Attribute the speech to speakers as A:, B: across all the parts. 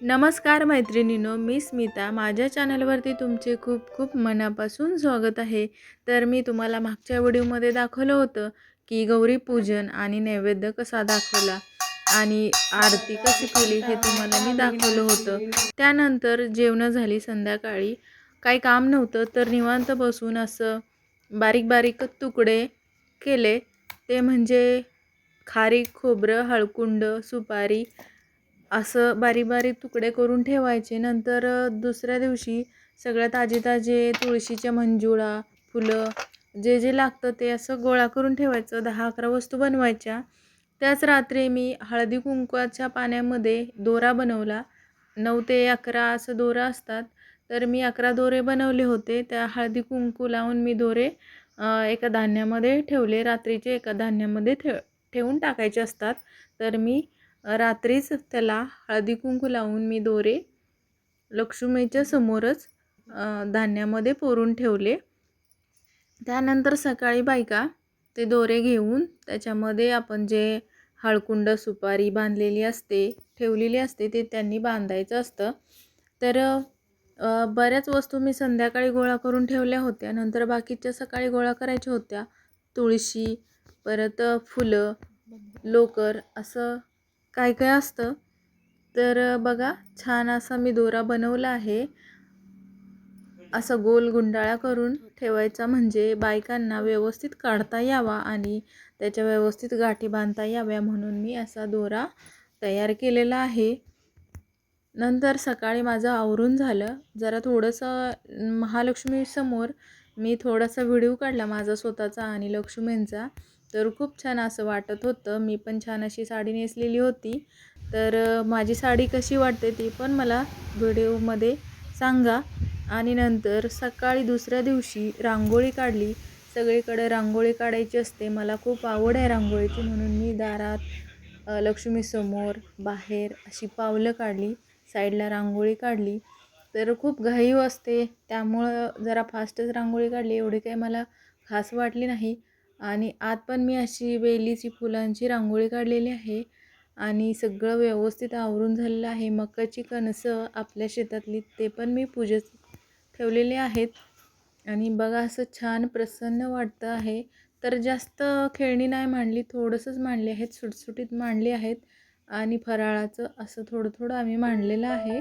A: नमस्कार मैत्रिणीनो मी स्मिता. माझ्या चॅनलवरती तुमचे खूप खूप मनापासून स्वागत आहे. तर मी तुम्हाला मागच्या व्हिडिओमध्ये दाखवलं होतं की गौरी पूजन आणि नैवेद्य कसा दाखवला आणि आरती कशी केली हे तुम्हाला मी दाखवलं होतं. त्यानंतर जेवणं झाली संध्याकाळी. काही काम नव्हतं तर निवांत बसून असं बारीक बारीक तुकडे केले. ते म्हणजे खारीक खोबरं हळकुंड सुपारी असं बारीक बारीक तुकडे करून ठेवायचे. नंतर दुसऱ्या दिवशी सगळ्या ताजे ताजे तुळशीच्या मंजुळा फुलं जे जे लागतं ते असं गोळा करून ठेवायचं. दहा अकरा वस्तू बनवायच्या. त्याच रात्री मी हळदी कुंकवाच्या पाण्यामध्ये दोरा बनवला. नऊ ते अकरा असं दोरा असतात. तर मी अकरा दोरे बनवले होते. त्या हळदी कुंकू लावून मी दोरे एका धान्यामध्ये ठेवले. रात्रीचे एका धान्यामध्ये ठेव ठेवून टाकायचे असतात. तर मी रात्रीच त्याला हळदी कुंकू लावून मी दोरे लक्ष्मीच्या समोरच धान्यामध्ये पोरून ठेवले. त्यानंतर सकाळी बायका ते दोरे घेऊन त्याच्यामध्ये आपण जे हळकुंड सुपारी बांधलेली असते ठेवलेली असते ते त्यांनी बांधायचं असतं. तर बऱ्याच वस्तू मी संध्याकाळी गोळा करून ठेवल्या होत्या. नंतर बाकीच्या सकाळी गोळा करायच्या होत्या. तुळशी परत फुलं लोकर असं काय काय असतं? तर बघा छान असा मी दोरा बनवला आहे. असं गोल गुंडाळा करून ठेवायचा म्हणजे बायकांना व्यवस्थित काढता यावा आणि त्याच्या व्यवस्थित गाठी बांधता याव्या म्हणून मी असा दोरा तयार केलेला आहे. नंतर सकाळी माझं आवरून झालं. जरा थोडंसं महालक्ष्मीसमोर मी थोडासा व्हिडिओ काढला माझा स्वतःचा आणि लक्ष्मींचा. तर खूप छान असं वाटत होतं. मी पण छान अशी साडी नेसलेली होती. तर माझी साडी कशी वाटते ती पण मला व्हिडिओमध्ये सांगा. आणि नंतर सकाळी दुसऱ्या दिवशी रांगोळी काढली. सगळीकडे रांगोळी काढायची असते. मला खूप आवड आहे रांगोळीची. म्हणून मी दारात लक्ष्मीसमोर बाहेर अशी पावलं काढली. साईडला रांगोळी काढली. तर खूप घाई असते. त्यामुळं जरा फास्टच रांगोळी काढली. एवढी काही मला खास वाटली नाही. आणि आत पण मी अशी वेलीची फुलांची रांगोळी काढलेली आहे आणि सगळं व्यवस्थित आवरून झालेलं आहे. मकाची कणसं आपल्या शेतातली ते पण मी पूजेत ठेवलेले आहेत. आणि बघा असं छान प्रसन्न वाटतं आहे. तर जास्त खेळणी नाही मांडली थोडंसंच मांडली आहेत सुटसुटीत मांडली आहेत. आणि फराळाचं असं थोडं थोडं आम्ही मांडलेलं आहे.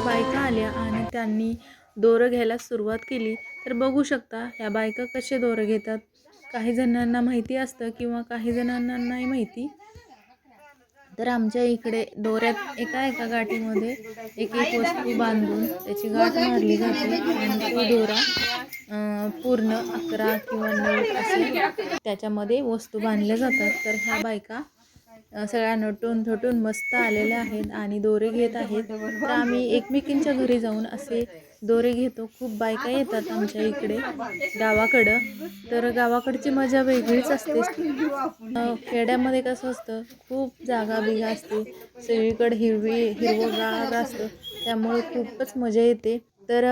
A: तर बायका आल्या आणि त्यांनी दोरं घ्यायला सुरुवात केली. तर बघू शकता ह्या बायका कसे दोरं घेतात? काही जणांना माहिती असतं किंवा काही जणांना नाही माहिती. तर आमच्या इकडे दोऱ्यात एका एका गाठीमध्ये एक एक वस्तू बांधून त्याची गाठ मारली जाते आणि तो दोरा पूर्ण अकरा किंवा नऊ असे त्याच्यामध्ये वस्तू बांधल्या जातात. तर ह्या बायका सगळ्या नटून थटून मस्त आलेल्या आहेत आणि दोरे घेत आहेत. तर आम्ही एकमेकींच्या घरी जाऊन असे दोरे घेतो. खूप बायका येतात आमच्या इकडे गावाकडं. तर गावाकडची मजा वेगळीच असते. खेड्यामध्ये कसं असतं खूप जागा बिगा असते. सगळीकडे हिरवी हिरवगार असतं. त्यामुळे खूपच मजा येते. तर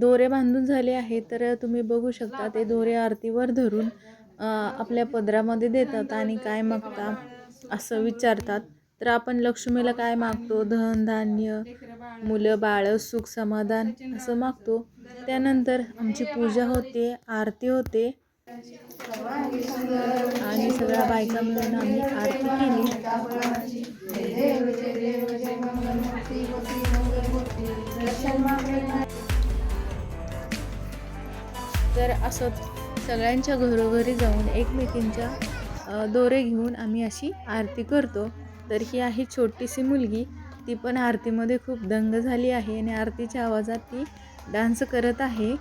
A: दोरे बांधून झाले आहे तर तुम्ही बघू शकता ते दोरे आरतीवर धरून आपल्या पदरामध्ये देतात आणि काय मागता. असं विचारतात. तर आपण लक्ष्मीला काय मागतो? धनधान्य मुलं बाळं सुख समाधान असं मागतो. त्यानंतर आमची पूजा होते आरती होते. आणि सगळ्या बायका मिळून आम्ही आरती केली. तर असं सगळ्यांच्या घरोघरी जाऊन एकमेकींच्या दोरे घेऊन आम्ही अशी आरती करतो. तर ही आहे छोटीशी मुलगी. ती पण आरतीमध्ये खूप दंग झाली आहे आणि आरतीच्या आवाजात ती डान्स करत आहे.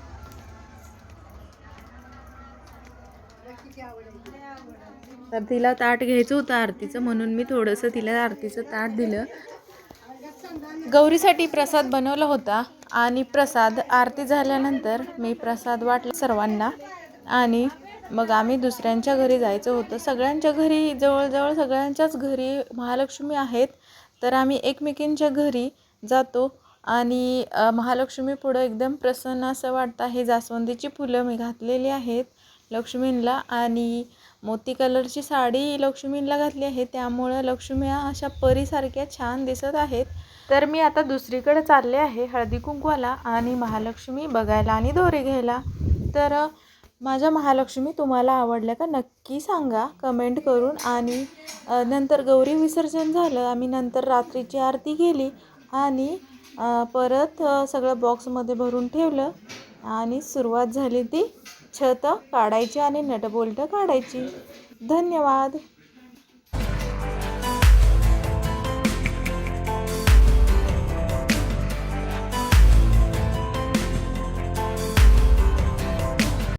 A: तर तिला ताट घ्यायचं होतं आरतीचं म्हणून मी थोडंसं तिला आरतीचं ताट दिलं. गौरीसाठी प्रसाद बनवला होता आणि प्रसाद आरती झाल्यानंतर मी प्रसाद वाटला सर्वांना. आणि मग आम्ही दुसऱ्यांच्या घरी जायचं होतं. सगळ्यांच्या घरी जवळजवळ सगळ्यांच्याच घरी महालक्ष्मी आहेत. तर आम्ही एकमेकींच्या घरी जातो आणि महालक्ष्मी पुढं एकदम प्रसन्न असं वाटतं आहे. जास्वंदीची फुलं मी घातलेली आहेत लक्ष्मींला आणि मोती कलरची साडी लक्ष्मींला घातली आहे. त्यामुळं लक्ष्मी अशा परीसारख्या छान दिसत आहेत. तर मी आता दुसरीकडे चालले आहे हळदी कुंकवाला आणि महालक्ष्मी बघायला आणि दोरे घ्यायला. तर माझ्या महालक्ष्मी तुम्हाला आवडल्या का नक्की सांगा. कमेंट करून आणि नंतर गौरी विसर्जन झालं. आम्ही नंतर रात्रीची आरती केली आणि परत सगळं बॉक्समध्ये भरून ठेवलं आणि सुरुवात झाली ती छत काढायची आणि नटबोल्ट काढायची. धन्यवाद.